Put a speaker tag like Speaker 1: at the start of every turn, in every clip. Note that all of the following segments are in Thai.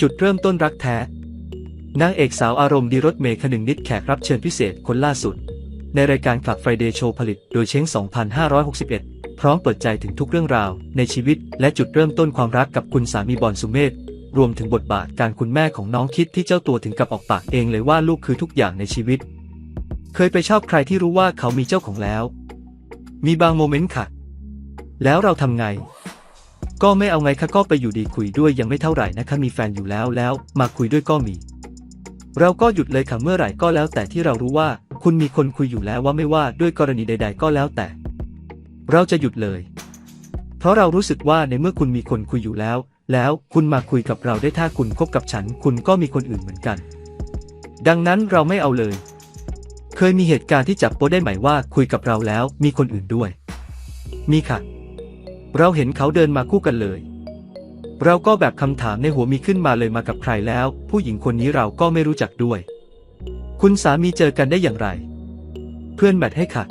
Speaker 1: จุดเริ่มต้นรักแท้ นางเอกสาวอารมณ์ดีรถเมย์คนึงนิดแขกรับเชิญพิเศษคนล่าสุด ในรายการคลับไฟเดย์โชว์ผลิตโดยเช้ง 2561 พร้อมเปิดใจถึงทุกเรื่องราว ในชีวิตและจุดเริ่มต้นความรักกับคุณสามีบอลสุเมธรวมถึงบทบาทการคุณแม่ของน้องคิดที่เจ้าตัวถึงกับออกปากเองเลยว่าลูกคือทุกอย่างในชีวิต เคยไปชอบใครที่รู้ว่าเขามีเจ้าของแล้ว มีบางโมเมนต์ค่ะ แล้วเราทำไง ก็ไม่เอาไงคะก็ไปอยู่ดีคุยด้วยยังไม่เท่าไหร่นะคะมีแฟนอยู่แล้วแล้ว มาคุยด้วยก็มี เราก็หยุดเลยค่ะเมื่อไหร่ก็แล้ว แต่ที่เรารู้ว่า คุณมีคนคุยอยู่แล้วว่าไม่ว่าด้วยกรณีใด ๆ ก็แล้วแต่ เราจะหยุดเลย เพราะเรารู้สึกว่าในเมื่อคุณมีคนคุยอยู่แล้ว แล้วคุณมาคุยกับเราได้ถ้าคุณคบกับฉัน คุณก็มีคนอื่นเหมือนกัน ดังนั้นเราไม่เอาเลย เคยมีเหตุการณ์ที่จับโป๊ได้ไหมว่าคุยกับเราแล้วมีคนอื่นด้วย มีค่ะ เราเห็นเขาเดินมาคู่กันเลย เราก็แบบคำถามในหัวมีขึ้นมาเลยมากับใครแล้ว ผู้หญิงคนนี้เราก็ไม่รู้จักด้วย คุณสามีเจอกันได้อย่างไร เพื่อนแบทให้ค่ะ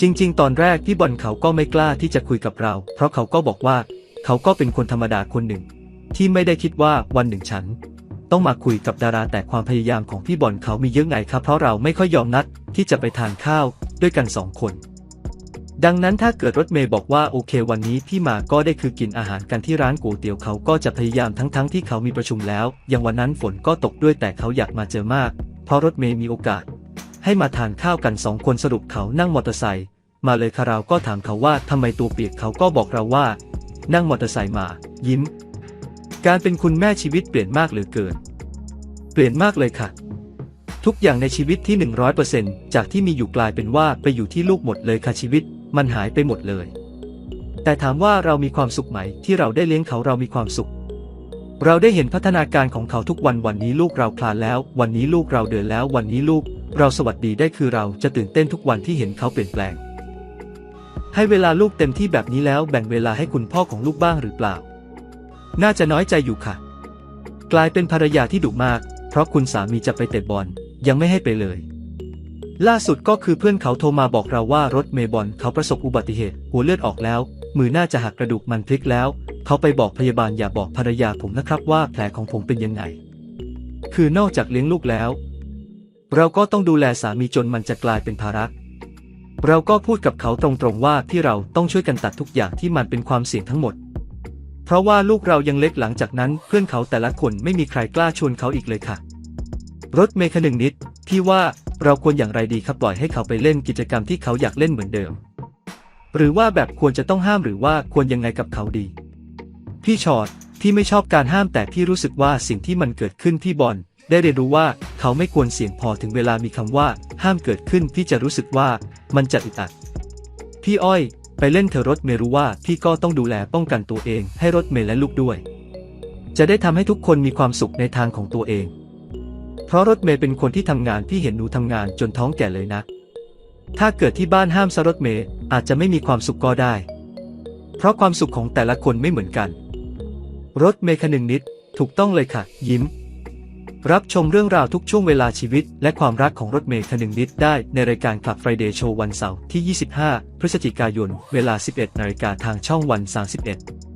Speaker 1: จริง ๆ ตอนแรกพี่บอลเขาก็ไม่กล้าที่จะคุยกับเรา เพราะเขาก็บอกว่า เขาก็เป็นคนธรรมดาคนหนึ่ง ที่ไม่ได้คิดว่าวันหนึ่งฉัน ต้องมาคุยกับดาราแต่ความพยายามของพี่บอลเขามีเยอะไงครับเพราะเราไม่ค่อยยอมนัดที่จะไปทานข้าวด้วยกันสองคน ดังนั้นถ้าเกิดรถเมย์บอกว่าโอเควันนี้พี่มาก็ได้คือกินอาหารกันที่ร้านก๋วยเตี๋ยวเขาก็จะพยายามทั้งๆทที่เขามีประชุมแล้ว อย่างวันนั้นฝนก็ตกด้วยแต่เขาอยากมาเจอมาก เพราะรถเมย์มีโอกาส ให้มาทานข้าวกันสองคนสรุปเขานั่งมอเตอร์ไซค์มาเลยค่ะเราวก็ถามเขาว่าทำไมตัวเปียกเขาก็บอกเราว่า นั่งมอเตอร์ไซค์มา ยิ้ม การเป็นคุณแม่ชีวิตเปลี่ยนมากเหลือเกิน เปลี่ยนมากเลยค่ะทุกอย่างในชีวิตที่ 100%จากที่มีอยู่กลายเป็นว่าไปอยู่ที่ลูกหมดเลยค่ะชีวิต มันหายไปหมดเลย แต่ถามว่าเรามีความสุขไหม ที่เราได้เลี้ยงเขาเรามีความสุข เราได้เห็นพัฒนาการของเขาทุกวันวันนี้ลูกเราคลานแล้ว วันนี้ลูกเราเดินแล้ว วันนี้ลูก เราสวัสดีได้คือเราจะตื่นเต้นทุกวันที่เห็นเขาเปลี่ยนแปลง ให้เวลาลูกเต็มที่แบบนี้แล้วแบ่งเวลาให้คุณพ่อของลูกบ้างหรือเปล่า น่าจะน้อยใจอยู่ค่ะ กลายเป็นภรรยาที่ดุมาก เพราะคุณสามีจะไปเตะบอลยังไม่ให้ไปเลย ล่าสุดก็คือเพื่อนเขาโทรมาบอกเราว่ารถเมย์บอลเขาประสบอุบัติเหตุ หัวเลือดออกแล้ว มือน่าจะหักกระดูกมันพลิกแล้ว เขาไปบอกพยาบาลอย่าบอกภรรยาผมนะครับว่าแผลของผมเป็นยังไง คือนอกจากเลี้ยงลูกแล้ว เราก็ต้องดูแลสามีจนมันจะกลายเป็นภาระเราก็พูดกับเขาตรงๆว่าที่เราต้องช่วยกันตัดทุกอย่างที่มันเป็นความเสี่ยงทั้งหมด เพราะว่าลูกเรายังเล็กหลังจากนั้นเพื่อนเขาแต่ละคนไม่มีใครกล้าชวนเขาอีกเลยค่ะ รถเมย์คนึงนิดพี่ว่า เราควรอย่างไรดีครับปล่อยให้เขาไปเล่นกิจกรรมที่เขาอยากเล่นเหมือนเดิม หรือว่าแบบควรจะต้องห้ามหรือว่าควรยังไงกับเขาดี พี่ชอดพี่ไม่ชอบการห้ามแต่พี่รู้สึกว่าสิ่งที่มันเกิดขึ้นที่บอลได้เรียนรู้ว่าเขาไม่ควรเสี่ยงพอถึงเวลามีคำว่า ห้ามเกิดขึ้นพี่จะรู้สึกว่ามันจะอึดอัด พี่อ้อยไปเล่นเธอรถเมรู้ว่าพี่ก็ต้องดูแลป้องกันตัวเอง ให้รถเมและลูกด้วย จะได้ทำให้ทุกคนมีความสุขในทางของตัวเอง เพราะรถเมย์เป็นคนที่ทำงานพี่เห็นหนูทำงานจนท้องแก่เลยนะ ถ้าเกิดที่บ้านห้ามซะรถเมย์อาจจะไม่มีความสุขก็ได้ เพราะความสุขของแต่ละคนไม่เหมือนกัน รถเมย์คนึงนิด ถูกต้องเลยค่ะ ยิ้ม รับชมเรื่องราวทุกช่วงเวลาชีวิต และความรักของรถเมย์คนึงนิดได้ในรายการ Club Friday Show วันเสาร์ที่ 25 พฤศจิกายน เวลา 11นาฬิกาทางช่องวัน 31